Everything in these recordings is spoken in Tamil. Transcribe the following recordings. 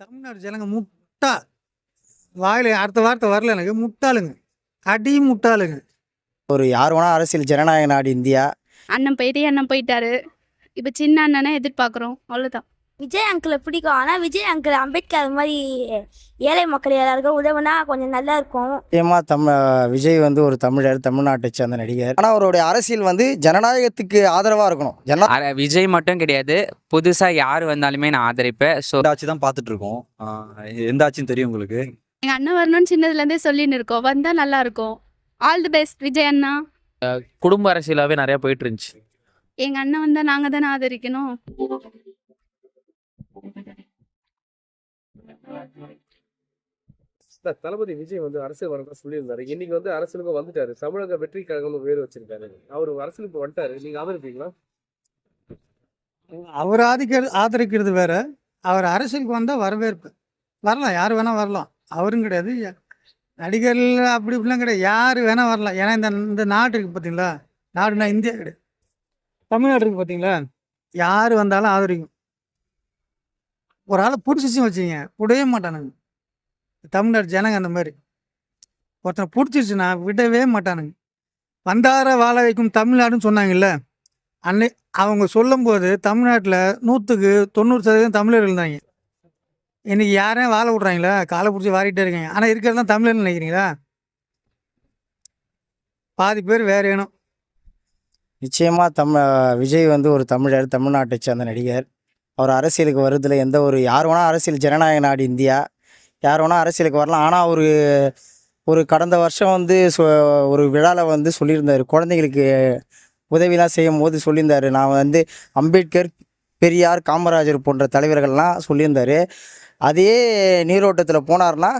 தமிழ்நாடு ஜனங்க முட்டா வாயில் அடுத்த வார்த்தை வரல எனக்கு முட்டாளுங்க. அடி முட்டாளுங்க. ஒரு யார் வேணா அரசியல் ஜனநாயக நாடு இந்தியா. அண்ணன் பெரிய அண்ணன் போயிட்டாரு. இப்போ சின்ன அண்ணனை எதிர்பார்க்குறோம். அவ்வளோதான் விஜய் அங்கிளை பிடிக்கும். ஆனால் விஜய் அங்கிள் அம்பேத்கர் அது மாதிரி ஏழை மக்கள் எல்லாருக்கும் உதவுனா கொஞ்சம் நல்லா இருக்கும். முக்கியமாக தமிழ் விஜய் வந்து ஒரு தமிழர் தமிழ்நாட்டை சேர்ந்த நடிகர். ஆனால் அவருடைய அரசியல் வந்து ஜனநாயகத்துக்கு ஆதரவாக இருக்கணும். ஜன அர- விஜய் மட்டும் கிடையாது. புதுசாக யார் வந்தாலுமே நான் ஆதரிப்பேன். ஸோ எந்த ஆட்சி தான் பார்த்துட்டு இருக்கோம். ஆஹ் எந்த ஆட்சின்னு தெரியும் உங்களுக்கு? எங்கள் அண்ணன் வரணும்னு சின்னதுலேருந்தே சொல்லின்னு இருக்கோம். வந்தால் நல்லா இருக்கும். ஆல் தி பெஸ்ட் விஜய் அண்ணா. குடும்ப அரசியலாவே நிறைய போயிட்டு இருந்துச்சு. எங்கள் அண்ணன் வந்தால் நாங்கள் தானே ஆதரிக்கணும். தளபதி விஜய் வந்து அரசியல் வரதா சொல்லியிருந்தாரு. இன்னைக்கு வந்து அரசியலுக்கு வந்துட்டாரு. தமிழக வெற்றி கழகம்னு பேர் வச்சிருக்காரு. அவர் அரசியலுக்கு வந்துட்டாரு. நீங்க ஆதரிப்பீங்களா? அவர் ஆதிக்கிறது ஆதரிக்கிறது வேற. அவர் அரசியலுக்கு வந்தால் வரவேற்பு. வரலாம். யார் வேணால் வரலாம். அவரும் கிடையாது. நடிகர்கள் அப்படி இப்படிலாம் கிடையாது. யார் வேணால் வரலாம். ஏன்னா இந்த இந்த நாடு இருக்குது பார்த்தீங்களா நாடுனா இந்தியா கிடையாது. தமிழ்நாடு இருக்குது பார்த்தீங்களா யார் வந்தாலும் ஆதரிக்கும். ஒரு ஆளை பிடிச்சிச்சுன்னு வச்சுங்க விடவே மாட்டானுங்க. தமிழ்நாடு ஜனங்க அந்த மாதிரி. ஒருத்தனை பிடிச்சிருச்சுன்னா விடவே மாட்டானுங்க. வந்தார வாழ வைக்கும் தமிழ்நாடுன்னு சொன்னாங்கல்ல? அன்னை அவங்க சொல்லும்போது தமிழ்நாட்டில் நூற்றுக்கு தொண்ணூறு சதவீதம் தமிழர் இருந்தாங்க இன்றைக்கி யாரையும் வாழ விட்றாங்களா? காலை பிடிச்சி வாரிட்டே இருக்காங்க. ஆனால் இருக்கிறது தான் தமிழர்னு நினைக்கிறீங்களா? பாதி பேர் வேறு வேணும் நிச்சயமாக தமிழ் விஜய் வந்து ஒரு தமிழர் தமிழ்நாட்டை சேர்ந்த நடிகர். அவர் அரசியலுக்கு வருதுல எந்த ஒரு யார் வேணால் அரசியல் ஜனநாயக நாடு இந்தியா யார் வேணால் அரசியலுக்கு வரலாம். ஆனால் ஒரு ஒரு கடந்த வருஷம் வந்து ஒரு விழாவில் வந்து சொல்லியிருந்தார். குழந்தைங்களுக்கு உதவிலாம் செய்யும் போது சொல்லியிருந்தார். நான் வந்து அம்பேத்கர் பெரியார் காமராஜர் போன்ற தலைவர்கள்லாம் சொல்லியிருந்தார். அதே நீரோட்டத்தில் போனார்னா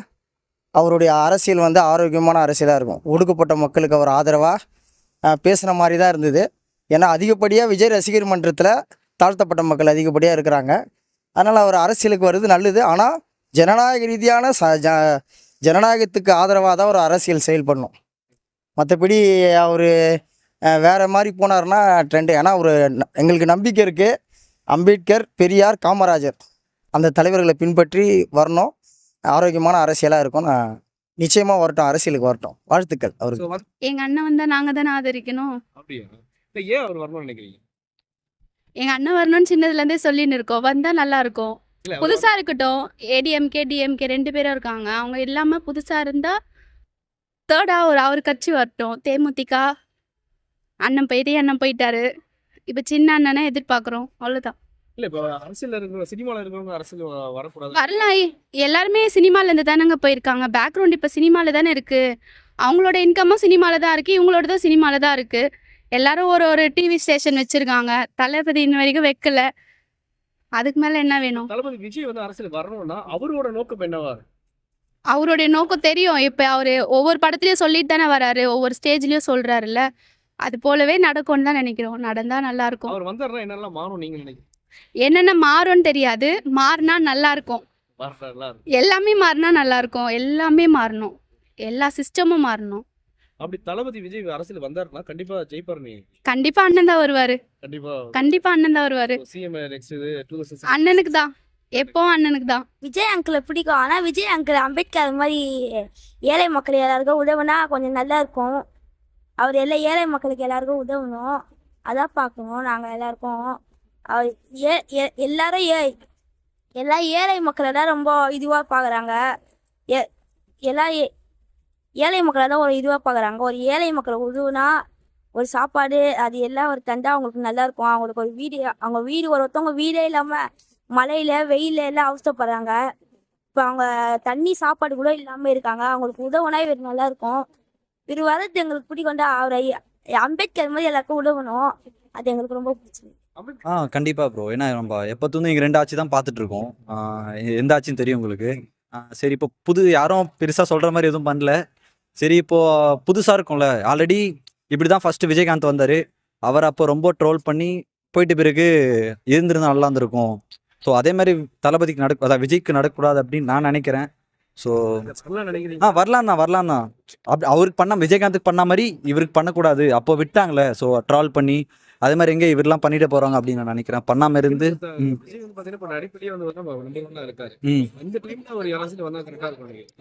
அவருடைய அரசியல் வந்து ஆரோக்கியமான அரசியலாக இருக்கும். ஒடுக்கப்பட்ட மக்களுக்கு அவர் ஆதரவாக பேசுகிற மாதிரி தான் இருந்தது. ஏன்னா அதிகப்படியாக விஜய் ரசிகர் மன்றத்தில் தாழ்த்தப்பட்ட மக்கள் அதிகப்படியாக இருக்கிறாங்க. அதனால் அவர் அரசியலுக்கு வருது நல்லது. ஆனால் ஜனநாயக ரீதியான ச ஜ ஜனநாயகத்துக்கு ஆதரவாக தான் ஒரு அரசியல் செயல்படணும் மற்றபடி அவர் வேறு மாதிரி போனார்னா ட்ரெண்டு ஏன்னா ஒரு ந- எங்களுக்கு நம்பிக்கை இருக்குது அம்பேத்கர் பெரியார் காமராஜர் அந்த தலைவர்களை பின்பற்றி வரணும். ஆரோக்கியமான அரசியலாக இருக்கும் நான் நிச்சயமாக வரட்டும் அரசியலுக்கு வரட்டும். வாழ்த்துக்கள் அவருக்கு. எங்கள் அண்ணன் வந்தால் நாங்கள் தானே ஆதரிக்கணும்? அப்படியா? ஏன் அவர் வரணும்னு நினைக்கிறீங்க? எங்கள் அண்ணன் வரணும்னு சின்னதுலேருந்தே சொல்லின்னு இருக்கோம். வந்தால் நல்லா இருக்கும் புதுசாக இருக்கட்டும். ஏடிஎம்கே டிஎம்கே ரெண்டு பேரும் இருக்காங்க. அவங்க இல்லாமல் புதுசாக இருந்தால் தேர்டாக ஒரு அவர் கட்சி வரட்டும். தேமுதிக அண்ணன் பெரிய அண்ணன் போயிட்டாரு. இப்போ சின்ன அண்ணனை எதிர்பார்க்குறோம். அவ்வளோதான் இல்ல இப்ப இருக்கிற சினிமால இருக்கிறவங்க அரசியல் வ- வரக்கூடாது. வரலாம் எல்லாருமே சினிமாலேருந்து தானங்க போயிருக்காங்க. பேக்ரவுண்ட் இப்போ சினிமாவில் தானே இருக்குது அவங்களோட இன்கமும் சினிமாவில் தான் இருக்குது இவங்களோட தான் சினிமாவில் தான் இருக்குது எல்லாரும் ஒரு ஒரு டிவி ஸ்டேஷன் வச்சுருக்காங்க. தளபதி இன்ன வரைக்கும் வைக்கல. அதுக்கு மேலே என்ன வேணும்? தளபதி விஜய் வந்து அரசியலுக்கு வரணும்னா அவரோட நோக்கம் என்னவா? அவருடைய நோக்கம் தெரியும். இப்போ அவர் ஒவ்வொரு படத்துலையும் சொல்லிட்டு தானே வராரு. ஒவ்வொரு ஸ்டேஜ்லேயும் சொல்கிறாருல்ல அது போலவே நடக்கும்னு தான் நினைக்கிறோம். நடந்தால் நல்லாயிருக்கும் அவர் வந்தாருன்னா என்னெல்லாம் மாறும் நீங்க நினைக்கிறீங்க? என்னென்ன மாறும்னு தெரியாது. மாறினா நல்லாயிருக்கும் மாறுறாருல எல்லாமே மாறினா நல்லாயிருக்கும் எல்லாமே மாறணும். எல்லா சிஸ்டமும் மாறணும். அப்படி தளபதி விஜய் அரசியல் வந்தாருன்னா கண்டிப்பா ஜெயிப்பாரு நீங்க கண்டிப்பா அண்ணன் தான் வருவாரு. கண்டிப்பா. கண்டிப்பா அண்ணன் தான் வருவாரு. சிஎம் நெக்ஸ்ட் இது டூ அண்ணனுக்கு தான். எப்பவும் அண்ணனுக்கு தான். விஜய் அங்கிளை பிடிக்கும். ஆனால் விஜய் அங்கிள் அம்பேத்கர் அது மாதிரி ஏழை மக்கள் எல்லாருக்கும் உதவுனா கொஞ்சம் நல்லா இருக்கும். அவர் எல்லா ஏழை மக்களுக்கு எல்லாருக்கும் உதவணும். அதான் பார்க்கணும். நாங்கள் எல்லாருக்கும் அவர் ஏ எல்லாரும் ஏ எல்லா ஏழை மக்கள் எல்லாம் ரொம்ப இதுவாக பார்க்குறாங்க. ஏ எல்லா ஏ- ஏழை மக்களை தான் ஒரு இதுவாக பார்க்குறாங்க ஒரு ஏழை மக்களை உதவுனா ஒரு சாப்பாடு அது எல்லாம் ஒரு தந்தா அவங்களுக்கு நல்லா இருக்கும். அவங்களுக்கு ஒரு வீடு அவங்க வீடு ஒரு ஒருத்தவங்க வீடே இல்லாமல் மழையில வெயில்ல எல்லாம் அவஸ்தைப்படுறாங்க. இப்போ அவங்க தண்ணி சாப்பாடு கூட இல்லாமல் இருக்காங்க. அவங்களுக்கு உதவுனா இவர் நல்லா இருக்கும். இவர் வரது எங்களுக்கு பிடிக்கொண்டா அவரை அம்பேத்கர் மாதிரி எல்லாருக்கும் உதவணும். அது எங்களுக்கு ரொம்ப பிடிச்சது ஆ கண்டிப்பாக ப்ரோ ஏன்னா நம்ம எப்போத்துலேருந்து இங்கே ரெண்டு ஆட்சி தான் பார்த்துட்டு இருக்கோம். எந்த ஆட்சின்னு தெரியும் உங்களுக்கு. சரி இப்போ புது யாரும் பெருசாக சொல்கிற மாதிரி எதுவும் பண்ணல. சரி இப்போ புதுசாக இருக்கும்ல. ஆல்ரெடி இப்படி தான் ஃபஸ்ட்டு விஜயகாந்த் வந்தார். அவர் அப்போ ரொம்ப ட்ரோல் பண்ணி போயிட்டு பிறகு இருந்திருந்தா நல்லா இருந்திருக்கும். ஸோ அதே மாதிரி தளபதிக்கு நடக்க அதான் விஜய்க்கு நடக்கக்கூடாது அப்படின்னு நான் நினைக்கிறேன். ஸோ ஆ வரலாம் தான் வரலாம் தான் அப்படி அவருக்கு பண்ண விஜயகாந்துக்கு பண்ண மாதிரி இவருக்கு பண்ணக்கூடாது. அப்போ விட்டாங்களே. ஸோ ட்ரால் பண்ணி அதே மாதிரி எங்கே இவரெல்லாம் பண்ணிட்டு போறாங்க அப்படின்னு நான் நினைக்கிறேன். பண்ணாம இருந்து.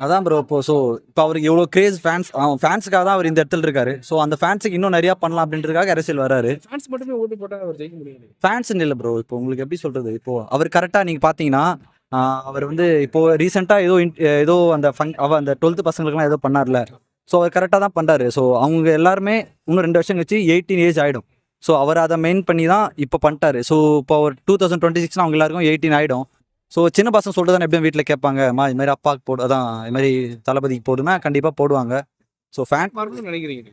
அதான் ப்ரோ இப்போ ஸோ இப்போ அவருக்கு எவ்வளோ கிரேஸ் ஃபேன்ஸ் ஃபேன்ஸுக்காக தான் அவர் இந்த இடத்துல இருக்காரு. ஸோ அந்த ஃபேன்ஸுக்கு இன்னும் நிறையா பண்ணலாம் அப்படின்றதுக்காக அரசியல் வராரு. ஃபேன்ஸ் மட்டுமே ஓட்டு போட்டா அவர் ஜெயிக்க முடியாது. ஃபேன்ஸ் இல்லை ப்ரோ இப்போ உங்களுக்கு எப்படி சொல்றது? இப்போ அவர் கரெக்டாக நீங்கள் பார்த்தீங்கன்னா அவர் வந்து இப்போ ரீசெண்டாக ஏதோ ஏதோ அந்த ஃபங் அவ அந்த டுவெல்த்து பசங்களுக்குலாம் ஏதோ பண்ணார்ல. ஸோ அவர் கரெக்டாக தான் பண்ணுறாரு ஸோ அவங்க எல்லாருமே இன்னும் ரெண்டு வருஷம் கழிச்சு எயிட்டீன் ஏஜ் ஆகிடும் ஸோ அவர் அதை மெயின் பண்ணி தான் இப்போ பண்ணிட்டாரு. ஸோ இப்போ அவர் டூ தௌசண்ட் டுவெண்ட்டி சிக்ஸ்னா அவங்க எல்லாருக்கும் எயிட்டீன் ஆகிடும் ஸோ சின்ன பசங்க தான் எப்படியும் வீட்டில் கேட்பாங்க அம்மா இது மாதிரி அப்பாவுக்கு போடு அதான் இது மாதிரி தளபதிக்கு போடுனா கண்டிப்பாக போடுவாங்க. ஸோ ஃபேன் மாறணும்னு நினைக்கிறீங்க.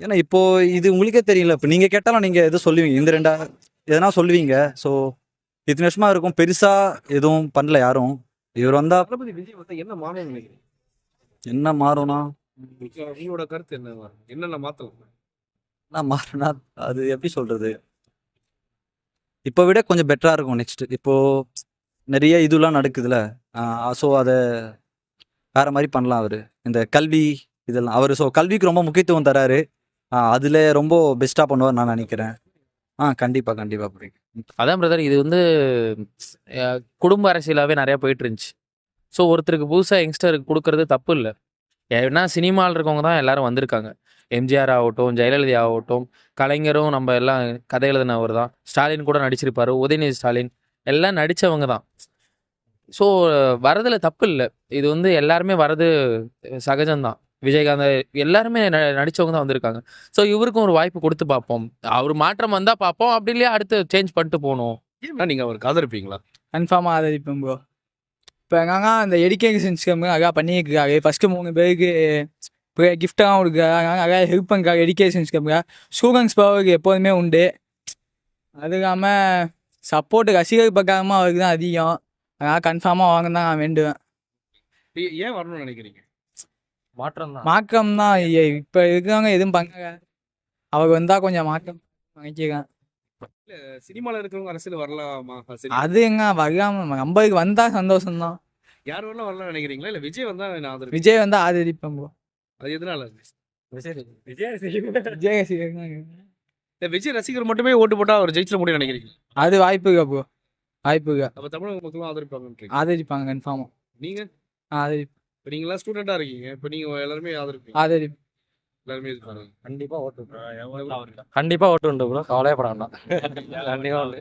ஏன்னா இப்போ இது உங்களுக்கே தெரியல. இப்போ நீங்கள் கேட்டாலும் நீங்கள் எதுவும் சொல்லுவீங்க? இந்த ரெண்டா எதனா சொல்லுவீங்க? ஸோ இத்தனை வருஷமா இருக்கும். பெருசா எதுவும் பண்ணல யாரும். இவர் வந்தா தளபதி விஜய் வந்து என்ன மாறணும்னு நினைக்கிறீங்க? என்ன மாறும்னா? உங்களோட கருத்து என்ன மாறும்? என்னென்ன மாத்தலாம்? ஆனால் மாறினா அது எப்படி சொல்கிறது இப்போ விட கொஞ்சம் பெட்டராக இருக்கும் நெக்ஸ்ட்டு இப்போது நிறைய இதுலாம் நடக்குதுல. ஸோ அதை வேறு மாதிரி பண்ணலாம் அவர். இந்த கல்வி இதெல்லாம். அவர் ஸோ கல்விக்கு ரொம்ப முக்கியத்துவம் தராரு. அதில் ரொம்ப பெஸ்ட்டாக பண்ணுவார் நான் நினைக்கிறேன். ஆ கண்டிப்பாக கண்டிப்பாக புரியும் அதான் பிரதர் இது வந்து குடும்ப அரசியலாகவே நிறையா போயிட்டு இருந்துச்சு ஸோ ஒருத்தருக்கு புதுசாக யங்ஸ்டருக்கு கொடுக்கறது தப்பு இல்லை. ஏன்னா சினிமாவில் இருக்கவங்க தான் எல்லாரும் வந்திருக்காங்க. எம்ஜிஆர் ஆகட்டும் ஜெயலலிதா ஆகட்டும் கலைஞரும் நம்ம எல்லாம் கதை எழுதினவர் தான். ஸ்டாலின் கூட நடிச்சிருப்பாரு உதயநிதி ஸ்டாலின். எல்லாம் நடித்தவங்க தான். ஸோ வரதுல தப்பு இல்லை. இது வந்து எல்லாருமே வரது சகஜம்தான் விஜயகாந்த் எல்லாருமே ந நடித்தவங்க தான் வந்திருக்காங்க. ஸோ இவருக்கும் ஒரு வாய்ப்பு கொடுத்து பார்ப்போம். அவர் மாற்றம் வந்தால் பார்ப்போம். அப்படி இல்லையா? அடுத்து சேஞ்ச் பண்ணிட்டு போகணும். ஏன்னா நீங்க அவருக்கு ஆதரிப்பீங்களா? கன்ஃபார்மாக ஆதரிப்பேன் ப்ரோ இப்போ எங்கன்னா அந்த எடிகேஷன் ஸ்கீம் அழகாக பண்ணியிருக்காரு ஃபஸ்ட்டு மூணு பேருக்கு கிஃப்டாகவும் கொடுக்குறாங்க நிறையா ஹெல்ப் பண்ணுறாங்க எடிகேஷன் ஸ்கீமுக்கு ஸ்டூடெண்ட்ஸ் பவருக்கு எப்போதுமே உண்டு. அது இல்லாமல் சப்போர்ட் ரசிகர் பக்காரமாக அவருக்கு தான் அதிகம். அதனால் கன்ஃபார்மாக வாங்க தான் நான் வேண்டுவேன். ஏன் வரணும்னு நினைக்கிறீங்க? மாற்றம் தான் மாற்றம் தான் இப்போ இருக்கிறவங்க எதுவும் பண்ணல. அவர் வந்தால் கொஞ்சம் மாற்றம் நினைக்கிறேன் சினிமால இருக்கிறவங்க அரசியல் வரலாமா? அது எங்க வரலாம? நம்மளுக்கு வந்தால் சந்தோஷம்தான். யார் வேணா வரலாம்னு நினைக்கிறீங்களா? இல்ல விஜய் வந்தா விஜய் வந்தால் ஆதரிப்பேன் அது எதனால? விஜய் விஜய் ரசிகர். விஜய் ரசிகர் மட்டுமே ஓட்டு போட்டா அவர் ஜெயிச்சிட முடியும் நினைக்கிறீங்க? அது வாய்ப்பு இருக்கா ப்ரோ வாய்ப்பு இருக்கா அப்ப தமிழக மக்களும் ஆதரிப்பாங்கன்றீங்க ஆதரிப்பாங்க கன்ஃபார்மாக நீங்க? ஆதரி இப்ப நீங்களாம் ஸ்டூடெண்டா இருக்கீங்க. இப்ப நீங்க எல்லாருமே ஆதரிப்பீங்க. ஆதரி எல்லாருமே இருக்காங்க கண்டிப்பா ஓட்டு கண்டிப்பா ஓட்டு உண்டு ப்ரோ. கவலையப்பட வேண்டாம். கண்டிப்பா. உண்டு.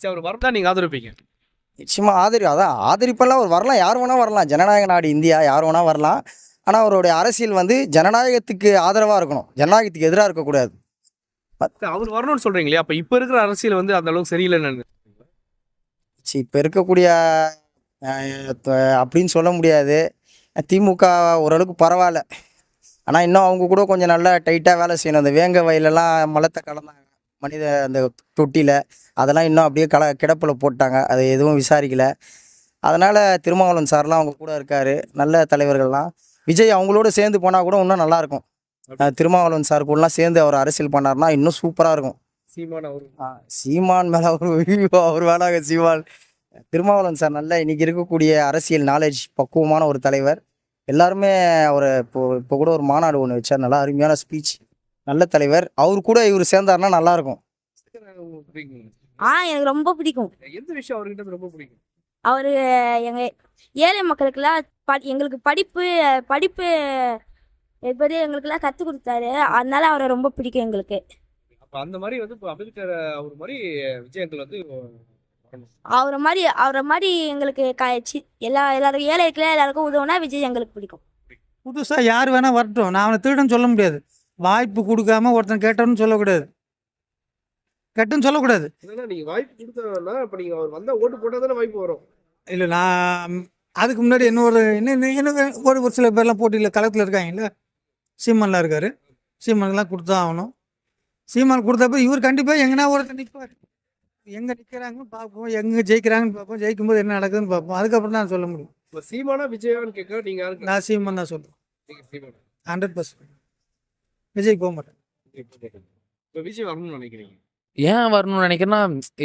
சரி அவர் வரதா நீங்க ஆதரிப்பீங்க. நிச்சயமா ஆதரி அதான் ஆதரிப்பெல்லாம் அவர் வரலாம். யார் வேணால் வரலாம். ஜனநாயக நாடு இந்தியா யார் வேணால் வரலாம். ஆனால் அவருடைய அரசியல் வந்து ஜனநாயகத்துக்கு ஆதரவாக இருக்கணும். ஜனநாயகத்துக்கு எதிராக இருக்கக்கூடாது. சரி, அவர் வரணும்னு சொல்றீங்களே அப்ப இப்ப இருக்கிற அரசியல் வந்து அந்த அளவுக்கு சரியில்லைன்னு சி இப்போ இருக்கக்கூடிய அப்படின்னு சொல்ல முடியாது. திமுக ஓரளவுக்கு பரவாயில்ல. ஆனால் இன்னும் அவங்க கூட கொஞ்சம் நல்லா டைட்டாக வேலை செய்யணும். அந்த வேங்க வயலெல்லாம் மலத்தை கலந்தாங்க மனித அந்த தொட்டியில் அதெல்லாம் இன்னும் அப்படியே கல கிடப்பில் போட்டாங்க. அதை எதுவும் விசாரிக்கல. அதனால் திருமாவளவன் சார்லாம் அவங்க கூட இருக்கார். நல்ல தலைவர்கள்லாம். விஜய் அவங்களோட சேர்ந்து போனால் கூட இன்னும் நல்லாயிருக்கும் திருமாவளவன் சார் கூடலாம் சேர்ந்து அவர் அரசியல் பண்ணாருன்னா இன்னும் சூப்பராக இருக்கும். சீமான் அவரு. ஆ, சீமான் மேல அவர் அவர் வேணாங்க சீமான். திருமாவளவன் சார் நல்ல இன்னைக்கு இருக்கக்கூடிய அரசியல் நாலேஜ் பக்குவமான ஒரு தலைவர். எல்லாருமே அவரை இப்போ இப்போ கூட ஒரு மாநாடு ஒன்று வச்சார். நல்லா அருமையான ஸ்பீச் நல்ல தலைவர். அவர் கூட இவர் சேர்ந்தாருன்னா நல்லா இருக்கும். உங்களுக்கு பிடிக்குமா? ஆ எனக்கு ரொம்ப பிடிக்கும். எந்த விஷயம் அவர்கிட்ட ரொம்ப பிடிக்கும்? அவர் எங்கள் ஏழை மக்களுக்கெல்லாம் படி எங்களுக்கு படிப்பு படிப்பு எப்படி எங்களுக்கெல்லாம் கற்றுக் கொடுத்தாரு. அதனால அவரை ரொம்ப பிடிக்கும் எங்களுக்கு. அப்ப அந்த மாதிரி வந்து இப்போ அம்பேத்கர் அவர் மாதிரி விஜய் அங்கிள் வந்து. அவரை மாதிரி அவரை மாதிரி எங்களுக்கு க சி எல்லா எல்லாருக்கும் ஏழை இருக்கல எல்லாருக்கும் உதவுனா விஜய் எங்களுக்கு பிடிக்கும். புதுசா யார் வேணா வரட்டும். நான் அவனை திருடன்னு சொல்ல முடியாது. வாய்ப்பு கொடுக்காம ஒருத்தன் கேட்டவன்னு சொல்லக்கூடாது. கெட்டன்னு சொல்லக்கூடாது. என்னன்னா நீங்க வாய்ப்பு கொடுத்தா இப்ப அவர் வந்தா ஓட்டு போட்டா தானே வாய்ப்பு வரும். இல்லை நான் அதுக்கு முன்னாடி இன்னொரு இன்னும் இன்னும் ஒரு ஒரு சில பேர்லாம் போட்டியில் களத்தில் இருக்காங்கல்ல? சீமான்லாம் இருக்காரு. சீமானுக்குலாம் கொடுத்தா ஆகணும். சீமான் கொடுத்தப்ப இவர் கண்டிப்பாக எங்கன்னா ஒருத்தர் நிற்பார் எங்கே நிற்கிறாங்கன்னு பார்ப்போம். எங்கே ஜெயிக்கிறாங்கன்னு பார்ப்போம். ஜெயிக்கும்போது என்ன நடக்குதுன்னு பார்ப்போம். அதுக்கப்புறம் தான் சொல்ல முடியும். இப்ப சீமானா விஜயான்னு கேட்க நீங்க யாருக்கு நான் சீமான் தான் சொல்லுவேன் ஹண்ட்ரட் பர்சன்ட் விஜய்க்கு போக மாட்டேன். இப்ப விஜய் வரணும்னு நினைக்கிறீங்க? ஏன் வரணும்னு நினைக்கிறேன்னா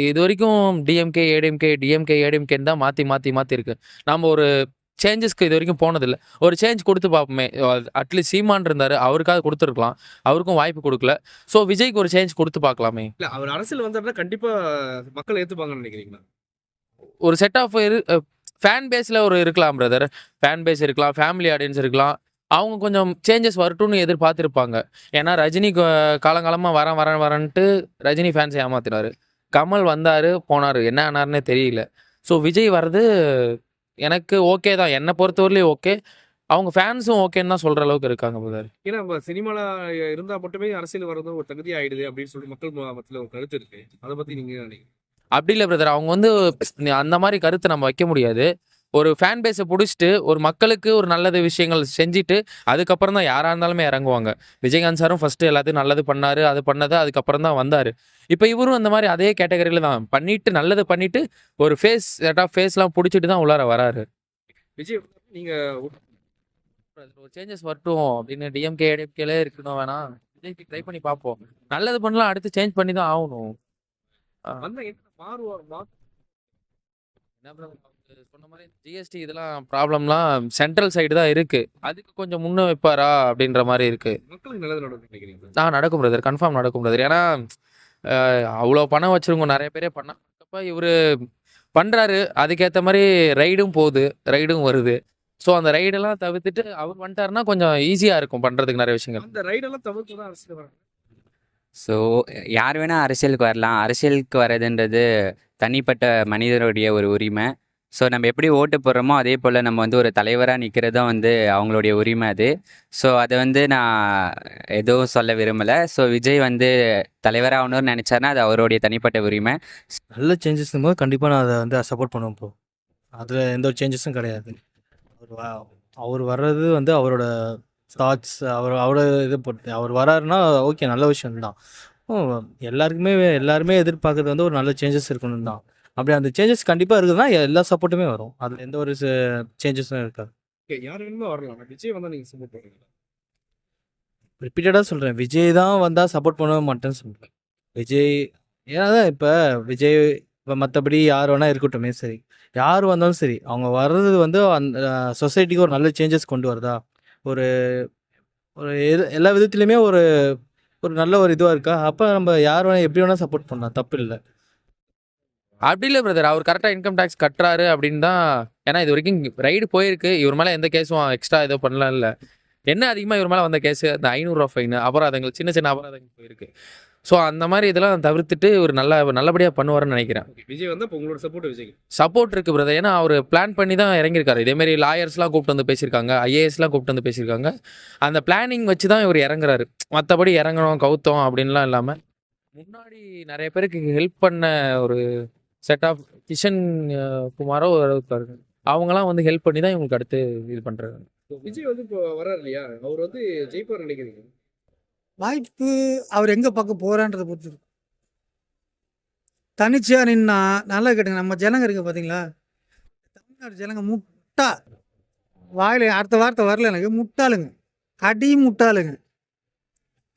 இது வரைக்கும் டிஎம்கே ஏடிஎம்கே டிஎம்கே ஏடிஎம்கேன்னு தான் மாற்றி மாற்றி மாற்றி இருக்கு. நாம் ஒரு சேஞ்சஸ்க்கு இது வரைக்கும் போனதில்லை. ஒரு சேஞ்ச் கொடுத்து பார்ப்போமே. அட்லீஸ்ட் சீமான் இருந்தார் அவருக்காவது கொடுத்துருக்கலாம். அவருக்கும் வாய்ப்பு கொடுக்கல. ஸோ விஜய்க்கு ஒரு சேஞ்ச் கொடுத்து பார்க்கலாமே. இல்ல அவர் அரசியல் வந்தாருன்னா கண்டிப்பா மக்கள் ஏத்துப்பாங்கன்னு நினைக்கிறீங்களா? ஒரு செட் ஆஃப் ஃபேன் பேஸில் ஒரு இருக்கலாம் பிரதர் ஃபேன் பேஸ் இருக்கலாம் ஃபேமிலி ஆடியன்ஸ் இருக்கலாம். அவங்க கொஞ்சம் சேஞ்சஸ் வரட்டும்னு எதிர்பார்த்துருப்பாங்க. ஏன்னா ரஜினி காலங்காலமாக வரேன் வரேன் வரேன்ட்டு ரஜினி ஃபேன்ஸை ஏமாத்தினாரு. கமல் வந்தார் போனார். என்ன ஆனார்னே தெரியல. ஸோ விஜய் வர்றது எனக்கு ஓகே தான். என்னை பொறுத்தவரையிலையும் ஓகே அவங்க ஃபேன்ஸும் ஓகேன்னு தான் சொல்கிற அளவுக்கு இருக்காங்க பிரதர் ஏன்னா நம்ம சினிமால இருந்தா மட்டுமே அரசியல் வர்றது ஒரு தகுதி ஆயிடுது அப்படின்னு சொல்லி மக்கள் மத்தியில் ஒரு கருத்து இருக்கு. அதை பத்தி நீங்க என்ன நினைக்கிறீங்க? அப்படி இல்லை பிரதர் அவங்க வந்து அந்த மாதிரி கருத்தை நம்ம வைக்க முடியாது. ஒரு ஃபேன் பேஸை பிடிச்சிட்டு ஒரு மக்களுக்கு ஒரு நல்லது விஷயங்கள் செஞ்சுட்டு அதுக்கப்புறம் தான் யாராக இருந்தாலுமே இறங்குவாங்க. விஜயகாந்த் சாரும் ஃபர்ஸ்ட் எல்லாத்தையும் நல்லது பண்ணாரு அது பண்ணது அதுக்கப்புறம் தான் வந்தார். இப்போ இவரும் அந்த மாதிரி அதே கேட்டகரியில் தான் பண்ணிட்டு நல்லது பண்ணிட்டு ஒரு ஃபேஸ் செட் ஆஃப் ஃபேஸ்லாம் பிடிச்சிட்டு தான் உள்ளார வராரு. விஜய் நீங்க ஒரு சேஞ்சஸ் வரட்டும் அப்படின்னு டிஎம்கே ஏடிஎம்கேலே இருக்கணும் வேணாம் விஜய்க்கு ட்ரை பண்ணி பார்ப்போம். நல்லது பண்ணலாம் அடுத்து சேஞ்ச் பண்ணி தான் ஆகணும். என்ன சொன்ன மாதிரி ஜிஎஸ்டி இதெல்லாம் ப்ராப்ளம்லாம் சென்ட்ரல் சைடு தான் இருக்கு. அதுக்கு கொஞ்சம் முன்ன வைப்பாரா அப்படின்ற மாதிரி இருக்கு. மக்களுக்கு நல்லது நடக்கும் நினைக்கிறீங்க நான் நடக்கும் பிரதர் கன்ஃபார்ம் நடக்கும் பிரதர் ஏன்னா அவ்வளோ பணம் வச்சிருங்க நிறைய பேரே பண்ண அப்போ இவர் பண்ணுறாரு அதுக்கேற்ற மாதிரி ரைடும் போகுது. ரைடும் வருது. ஸோ அந்த ரைடெல்லாம் தவிர்த்துட்டு அவர் வந்துட்டாருன்னா கொஞ்சம் ஈஸியாக இருக்கும் பண்ணுறதுக்கு நிறைய விஷயங்கள். அந்த ரைடெல்லாம் தவிர்த்து தான் அரசியல் வராங்க. ஸோ யார் வேணால் அரசியலுக்கு வரலாம். அரசியலுக்கு வர்றதுன்றது தனிப்பட்ட மனிதருடைய ஒரு உரிமை. ஸோ நம்ம எப்படி ஓட்டு போடுறோமோ அதே போல் நம்ம வந்து ஒரு தலைவராக நிற்கிறதும் வந்து அவங்களுடைய உரிமை அது. ஸோ அதை வந்து நான் எதுவும் சொல்ல விரும்பலை. ஸோ விஜய் வந்து தலைவராக ஆகணும்னு நினச்சாருன்னா அது அவருடைய தனிப்பட்ட உரிமை. நல்ல சேஞ்சஸ் போது கண்டிப்பாக நான் அதை வந்து சப்போர்ட் பண்ணுவேன் ப்ரோ அதில் எந்த ஒரு சேஞ்சஸும் கிடையாது. அவர் அவர் வர்றது வந்து அவரோட தாட்ஸ் அவர் அவரோட இது பொறுத்து அவர் வராருன்னா ஓகே நல்ல விஷயம் தான் எல்லாருக்குமே எல்லாருமே எதிர்பார்க்கறது வந்து ஒரு நல்ல சேஞ்சஸ் இருக்கணும் தான் அப்படி அந்த சேஞ்சஸ் கண்டிப்பாக இருக்குதுன்னா எல்லா சப்போர்ட்டுமே வரும். அதில் எந்த ஒரு சேஞ்சஸும் இருக்காது. யார் வேணுமோ வரலாம். விஜய் வந்தா நீங்க சப்போர்ட் பண்ணுவீங்களா ரிப்பீட்டடாக சொல்கிறேன் விஜய் தான் வந்தால் சப்போர்ட் பண்ண மாட்டேன்னு சொல்கிறேன் விஜய் ஏன்னா இப்போ விஜய் இப்போ மற்றபடி யார் வேணால் இருக்கட்டுமே சரி. யார் வந்தாலும் சரி அவங்க வர்றது வந்து அந்த சொசைட்டிக்கு ஒரு நல்ல சேஞ்சஸ் கொண்டு வருதா? ஒரு ஒரு எல்- எல்லா விதத்துலையுமே ஒரு ஒரு நல்ல ஒரு இதுவாக இருக்கா? அப்போ நம்ம யார் வேணால் எப்படி வேணால் சப்போர்ட் பண்ணலாம். தப்பு இல்லை. அப்படி இல்லை பிரதர் அவர் கரெக்டாக இன்கம் டேக்ஸ் கட்டுறாரு அப்படின்னு தான். ஏன்னா இது வரைக்கும் ரைடு போயிருக்கு. இவர் மேலே எந்த கேஸும் எக்ஸ்ட்ரா ஏதோ பண்ணலாம் இல்லை. என்ன அதிகமாக இவர் மேலே வந்த கேஸு அந்த ஐநூறுரூவா ஃபைன் அபராதங்கள் சின்ன சின்ன அபராதங்கள் போயிருக்கு. ஸோ அந்த மாதிரி இதெல்லாம் தவிர்த்துட்டு ஒரு நல்ல நல்லபடியாக பண்ணுவாருன்னு நினைக்கிறேன். விஜய் வந்தா உங்களோட சப்போர்ட் விஜய் சப்போர்ட் இருக்கு பிரதர் ஏன்னா அவர் பிளான் பண்ணி தான் இறங்கியிருக்காரு. இதேமாரி லாயர்ஸ்லாம் கூப்பிட்டு வந்து பேசியிருக்காங்க. ஐஏஎஸ்லாம் கூப்பிட்டு வந்து பேசியிருக்காங்க. அந்த பிளானிங் வச்சு தான் இவர் இறங்குறாரு. மற்றபடி இறங்கணும் கவுத்தம் அப்படின்லாம் இல்லாமல் முன்னாடி நிறைய பேருக்கு ஹெல்ப் பண்ண ஒரு செட் ஆஃப் கிஷன் குமாரோ இருக்காரு அவங்கலாம் வந்து ஹெல்ப் பண்ணி தான் இவங்களுக்கு அடுத்து இது பண்ணுறாங்க விஜய் வந்து இப்போ வர்றாரு இல்லையா? அவர் வந்து ஜெயிப்பார் நினைக்கிறீங்க. வாய்ப்பு அவர் எங்கே பக்கம் போகிறான்றதை பொறுத்து. தனிச்சையாக நின்னா நல்லா கேட்டுங்க. நம்ம ஜனங்க இருக்கு பார்த்தீங்களா தமிழ்நாடு ஜனங்க முட்டா. வாயில் அடுத்த வார்த்தை வரல எனக்கு. முட்டாளுங்க. அடி முட்டாளுங்க.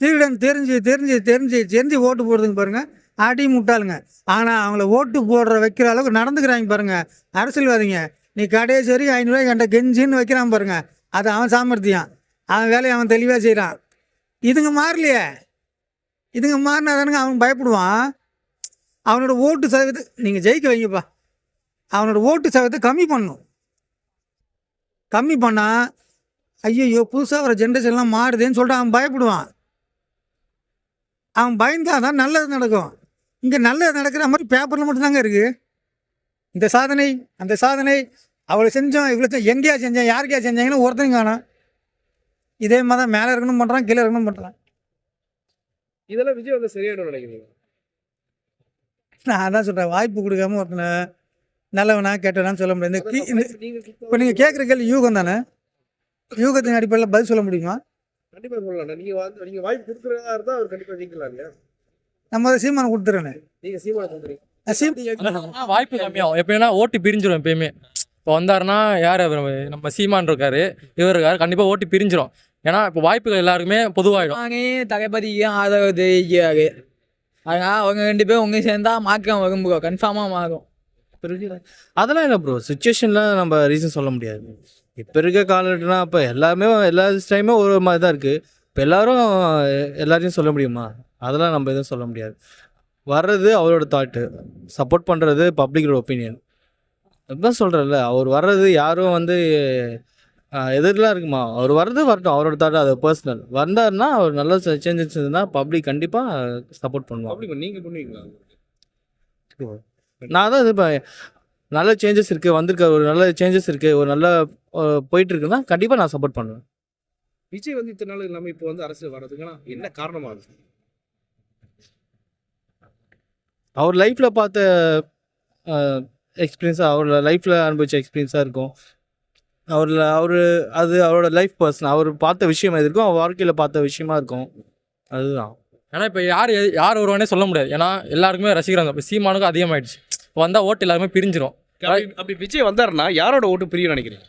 திருடன் தெரிஞ்சு தெரிஞ்சு தெரிஞ்சு தெரிஞ்சு ஓட்டு போடுறதுங்க பாருங்க. ஆட்டி முட்டாளுங்க. ஆனால் அவங்கள ஓட்டு போடுற வைக்கிற அளவுக்கு நடந்துக்கிறாங்க பாருங்க. அரசியல்வாதிங்க. நீ கடையை சரி ஐநூறுரூவா கண்ட கெஞ்சின்னு வைக்கிறான் பாருங்கள் அது அவன் சாமர்த்தியம். அவன் வேலையை அவன் தெளிவாக செய்கிறான் இதுங்க மாறலையே. இதுங்க மாறினா தானுங்க அவன் பயப்படுவான். அவனோட ஓட்டு சதவீதத்தை நீங்கள் ஜெயிக்க வைங்கப்பா. அவனோட ஓட்டு சதவீதத்தை கம்மி பண்ணும் கம்மி பண்ணால் ஐயோ புதுசாக வர ஜென்ரேஷன்லாம் மாறுதேன்னு சொல்லிட்டு அவன் பயப்படுவான். அவன் பயந்தால் தான் நல்லது நடக்கும். இங்கே நல்லது நடக்கிற மாதிரி பேப்பரில் மட்டும்தாங்க இருக்குது இந்த சாதனை அந்த சாதனை அவ்வளோ செஞ்சோம் இவ்வளோ எங்கேயா செஞ்சேன் யாருக்கையா செஞ்சாங்கன்னு ஒருத்தனையும் காணோம். இதே மாதிரி தான் மேலே இருக்கணும் பண்ணுறான் கீழே இருக்கணும் பண்ணுறான் இதெல்லாம் விஜய் வந்து சரியாயிடும் நினைக்கிறீங்க நான் அதான் சொல்கிறேன் வாய்ப்பு கொடுக்காம ஒருத்தனை நல்லவனா கெட்டவனான்னு சொல்ல முடியாது. இந்த இப்போ நீங்கள் கேட்குற கேள்வி யூகம் தானே? யூகத்தின் அடிப்படையில் பதில் சொல்ல முடியுமா? கண்டிப்பா சொல்லலாம் நீங்க வந்து நீங்க வாய்ப்பு கொடுக்குறதா இருந்தா அவர் கண்டிப்பா ஜெயிக்கலாம் இல்லையா நம்ம அதை சீமானை நீங்க சீம் வாய்ப்பு கம்மியாகும் எப்பயும்னா ஓட்டு பிரிஞ்சிடும் எப்பயுமே. இப்போ வந்தாருன்னா யார் அவர் நம்ம சீமான் இருக்காரு. இவர் இருக்காரு. கண்டிப்பாக ஓட்டு பிரிஞ்சிடும் ஏன்னா இப்போ வாய்ப்புகள் எல்லாருக்குமே பொதுவாயிடும். நானே தளபதிக்கு ஆதரவு தெரிவிக்கிறாரு. அதனால் அவங்க ரெண்டு பேரும் ஒன்று சேர்ந்தா மாற்றம் வரும் ப்ரோ கன்ஃபார்மாக மாறும். அதெல்லாம் இல்லை ப்ரோ சுச்சுவேஷன்லாம் நம்ம ரீசன் சொல்ல முடியாது. இப்போ இருக்க காலகட்டம்னா இப்போ எல்லாமே எல்லா டைமும் ஒரு மாதிரி தான் இருக்குது இப்போ எல்லாரும் எல்லாரையும் சொல்ல முடியுமா? அதெல்லாம் நம்ம எதுவும் சொல்ல முடியாது. வர்றது அவரோட தாட்டு சப்போர்ட் பண்ணுறது பப்ளிக்கோட ஒப்பீனியன் அதுதான் சொல்கிறேன்ல அவர் வர்றது யாரும் வந்து எதிரெலாம் இருக்குமா? அவர் வர்றது வரட்டும் அவரோட தாட் அது பர்சனல் வந்தாருன்னா அவர் நல்ல சேஞ்சஸ் இருந்ததுன்னா பப்ளிக் கண்டிப்பாக சப்போர்ட் பண்ணுவாங்க. அப்படி நீங்க பண்ணுவீங்களா? நான் தான் இது நல்ல சேஞ்சஸ் இருக்குது வந்திருக்க ஒரு நல்ல சேஞ்சஸ் இருக்குது ஒரு நல்ல அஹ், போயிட்டு இருக்குன்னா கண்டிப்பாக நான் சப்போர்ட் பண்ணுவேன். விஜய் வந்து இத்தனை நாள் இல்லாம இப்போ வந்து அரசியல் வர்றதுக்குன்னா என்ன காரணமா இருக்கு அவர் லைஃப்பில் பார்த்த எக்ஸ்பீரியன்ஸாக அவர் லைஃப்பில் அனுபவிச்ச எக்ஸ்பீரியன்ஸாக இருக்கும். அவரில் அவர் அது அவரோட லைஃப் பர்சன் அவர் பார்த்த விஷயம் எது இருக்கும் அவர் வாழ்க்கையில் பார்த்த விஷயமா இருக்கும். அதுதான். ஏன்னா இப்போ யார் யார் வருவானே சொல்ல முடியாது. ஏன்னா எல்லாருக்குமே ரசிக்கிறாங்க இப்போ சீமானுக்கும் அதிகமாயிடுச்சு. இப்போ வந்தால் ஓட்டு எல்லாருமே பிரிஞ்சிரும். அப்படி விஜய் வந்தாருன்னா யாரோட ஓட்டு பிரியும் நினைக்கிறீங்க?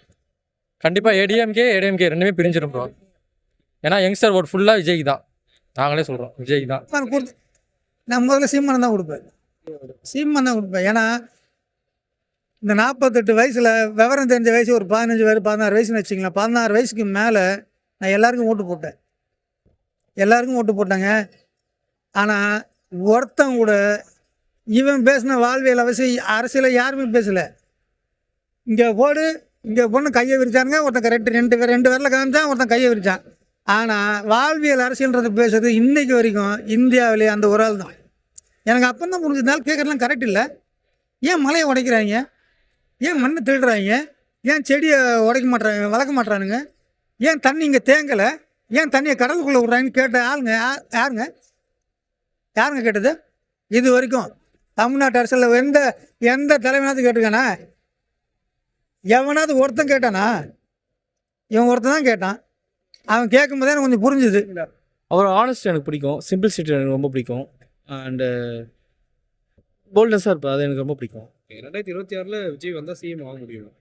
கண்டிப்பாக ஏடிஎம்கே ஏடிஎம்கே ரெண்டுமே பிரிஞ்சிடும் ப்ரோ ஏன்னா யங்ஸ்டர் ஓட் ஃபுல்லாக விஜய்க்கு தான். நாங்களே சொல்கிறோம் விஜய்க்கு தான். நான் முதல்ல சீமான் தான் கொடுப்பேன். சீமான் தான் கொடுப்பேன். ஏன்னா இந்த நாற்பத்தெட்டு வயசில் விவரம் தெரிஞ்ச வயசு ஒரு பதினஞ்சு வயசு பதினாறு வயசுன்னு வச்சுங்களேன் பதினாறு வயசுக்கு மேலே நான் எல்லாருக்கும் ஓட்டு போட்டேன். எல்லாருக்கும் ஓட்டு போட்டேங்க. ஆனால் ஒருத்தன் கூட இவன் பேசின வாழ்வியல் அவசியம் அரசியலை யாருமே பேசலை. இங்கே போடு இங்கே பொண்ணு கையை விரிச்சானுங்க ஒருத்தன் ரெண்டு ரெண்டு பேர் ரெண்டு பேரில் காமிச்சான் ஒருத்தன் கையை விரிச்சான். ஆனால் வாழ்வியல் அரசியல்ன்றது பேசுறது இன்றைக்கு வரைக்கும் இந்தியாவிலே அந்த ஒரு ஆள் தான் எனக்கு அப்போ தான் புரிஞ்சதுனால கேட்குறதுலாம் கரெக்ட் இல்லை. ஏன் மலையை உடைக்கிறாங்க? ஏன் மண்ணை திருடுறாங்க? ஏன் செடியை உடைக்க மாட்டுறாங்க வளர்க்க மாட்றானுங்க? ஏன் தண்ணி இங்கே தேங்கலை? ஏன் தண்ணியை கடலுக்குள்ளே விட்றாங்கன்னு கேட்ட ஆளுங்க யா- யாருங்க? யாருங்க கேட்டது? இது வரைக்கும் தமிழ்நாட்டு அரசில் எந்த எந்த தலைவனாவது கேட்டுக்கானா எவனாவது ஒருத்தன் கேட்டானா? இவன் ஒருத்தன் தான் கேட்டான். அவன் கேட்கும்போதே எனக்கு கொஞ்சம் புரிஞ்சுது. அவர் ஆனஸ்ட் எனக்கு பிடிக்கும். சிம்பிள் சிட்டி எனக்கு ரொம்ப பிடிக்கும். அண்டு போல்ட்னஸாக இருப்பார் அது எனக்கு ரொம்ப பிடிக்கும். ரெண்டாயிரத்தி இருபத்தி ஆறுல விஜய் வந்தா சிஎம் ஆக முடியும்?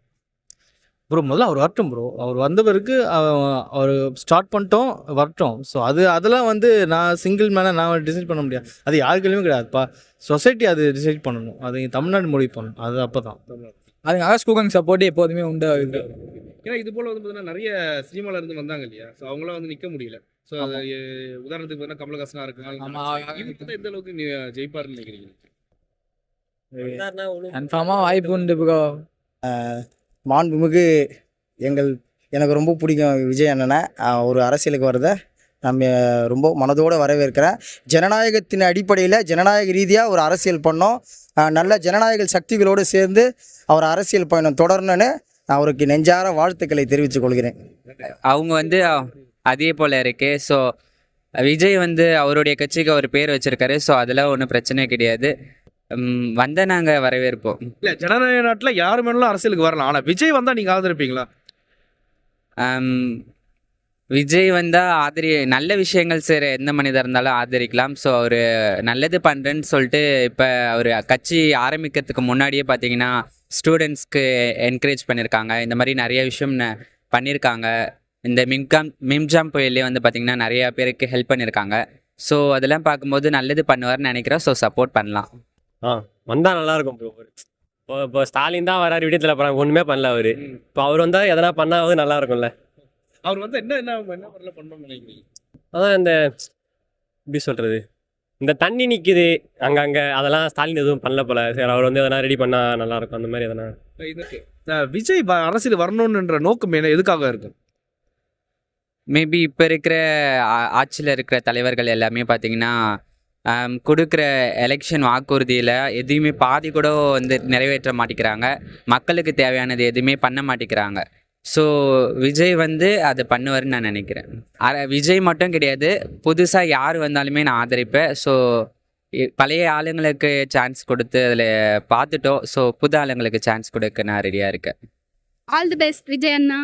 ப்ரோ முதல்ல அவர் வரட்டும் ப்ரோ அவர் வந்த பிறகு அவ- அவர் ஸ்டார்ட் பண்ணிட்டோம் வரட்டும். ஸோ அது அதெல்லாம் வந்து நான் சிங்கிள் மேனாக நான் டிசைட் பண்ண முடியாது. அது யாருக்கையுமே கிடையாதுப்பா சொசைட்டி அது டிசைட் பண்ணணும். அது தமிழ்நாடு முடிவு பண்ணணும். அது அப்போ தான் அதுக்காக ஸ்கூகங் சப்போர்ட் எப்போதுமே உண்டு. ஏன்னா இது போல வந்து பார்த்தீங்கன்னா நிறைய சினிமால இருந்து வந்தாங்க இல்லையா? ஸோ அவங்களாம் வந்து நிக்க முடியல. ஸோ அது உதாரணத்துக்கு பார்த்தீங்கன்னா கமலஹாசனா இருக்காங்க எந்த அளவுக்கு நீ ஜெயிப்பாருன்னு நினைக்கிறீங்க? கன்ஃபார்மாக வாய்ப்பு உண்டு ப்ரோ. மாண்புமிகு எங்கள் எனக்கு ரொம்ப பிடிக்கும் விஜய் அண்ணனை. ஒரு அரசியலுக்கு வரத நம்ம ரொம்ப மனதோடு வரவேற்கிறேன். ஜனநாயகத்தின் அடிப்படையில் ஜனநாயக ரீதியாக ஒரு அரசியல் பண்ணோம். நல்ல ஜனநாயக சக்திகளோடு சேர்ந்து அவர் அரசியல் பயணம் தொடரணும்னு நான் அவருக்கு நெஞ்சார வாழ்த்துக்களை தெரிவித்துக் கொள்கிறேன். அவங்க வந்து அதே போல் இருக்கு. ஸோ விஜய் வந்து அவருடைய கட்சிக்கு அவர் பேர் வச்சிருக்காரு. ஸோ அதெல்லாம் ஒன்றும் பிரச்சனை கிடையாது. வந்த நாங்கள் வரவேற்போம். இல்ல ஜனநாயக நாட்டுல யாரு வேணாலும் அரசியலுக்கு வரலாம். ஆனா விஜய் வந்தா நீங்க ஆதரிப்பீங்களா? விஜய் வந்தால் ஆதரி நல்ல விஷயங்கள் செய்கிற எந்த மனிதர் இருந்தாலும் ஆதரிக்கலாம். ஸோ அவர் நல்லது பண்ணுறேன்னு சொல்லிட்டு இப்போ அவர் கட்சி ஆரம்பிக்கிறதுக்கு முன்னாடியே பார்த்தீங்கன்னா ஸ்டூடெண்ட்ஸ்க்கு என்கரேஜ் பண்ணியிருக்காங்க இந்த மாதிரி நிறைய விஷயம் பண்ணியிருக்காங்க இந்த மிம்காம் மிம்ஜாம் புயல்லே வந்து பார்த்திங்கன்னா நிறையா பேருக்கு ஹெல்ப் பண்ணியிருக்காங்க ஸோ அதெல்லாம் பார்க்கும்போது நல்லது பண்ணுவார்னு நினைக்கிறோம் ஸோ சப்போர்ட் பண்ணலாம். வந்தா நல்லா இருக்கும் ப்ரோ இப்போ இப்போ ஸ்டாலின் தான் வராரு விடயத்தில் போகிறாங்க ஒன்றுமே பண்ணல அவரு. இப்போ அவர் வந்தால் எதனா பண்ணாவது நல்லா இருக்கும்ல அவர் வந்து என்ன என்ன என்ன பண்ணல பண்ணணும்னு நினைக்கிறீங்க? அதான் இந்த எப்படி சொல்கிறது இந்த தண்ணி நிற்கிது அங்கங்கே. அதெல்லாம் ஸ்டாலின் எதுவும் பண்ணல போல. சரி அவர் வந்து எதனா ரெடி பண்ணால் நல்லா இருக்கும் அந்த மாதிரி எதனா. விஜய் அரசியல் வரணும்ன்ற நோக்கம் என்ன? எதுக்காக இருக்கு? மேபி இப்போ இருக்கிற ஆட்சியில் இருக்கிற தலைவர்கள் எல்லாமே பார்த்தீங்கன்னா கொடுக்குற எலெக்ஷன் வாக்குறுதியில் எதையுமே பாதி கூட வந்து நிறைவேற்ற மாட்டேங்கிறாங்க. மக்களுக்கு தேவையானது எதுவுமே பண்ண மாட்டேங்கிறாங்க. ஸோ விஜய் வந்து அதை பண்ணுவாருன்னு நான் நினைக்கிறேன். விஜய் மட்டும் கிடையாது. புதுசாக யார் வந்தாலுமே நான் ஆதரிப்பேன். ஸோ பழைய ஆளுங்களுக்கு சான்ஸ் கொடுத்து அதில் பார்த்துட்டோம். ஸோ புது ஆளுங்களுக்கு சான்ஸ் கொடுக்க நான் ரெடியாக இருக்கேன். All the best Vijay Anna.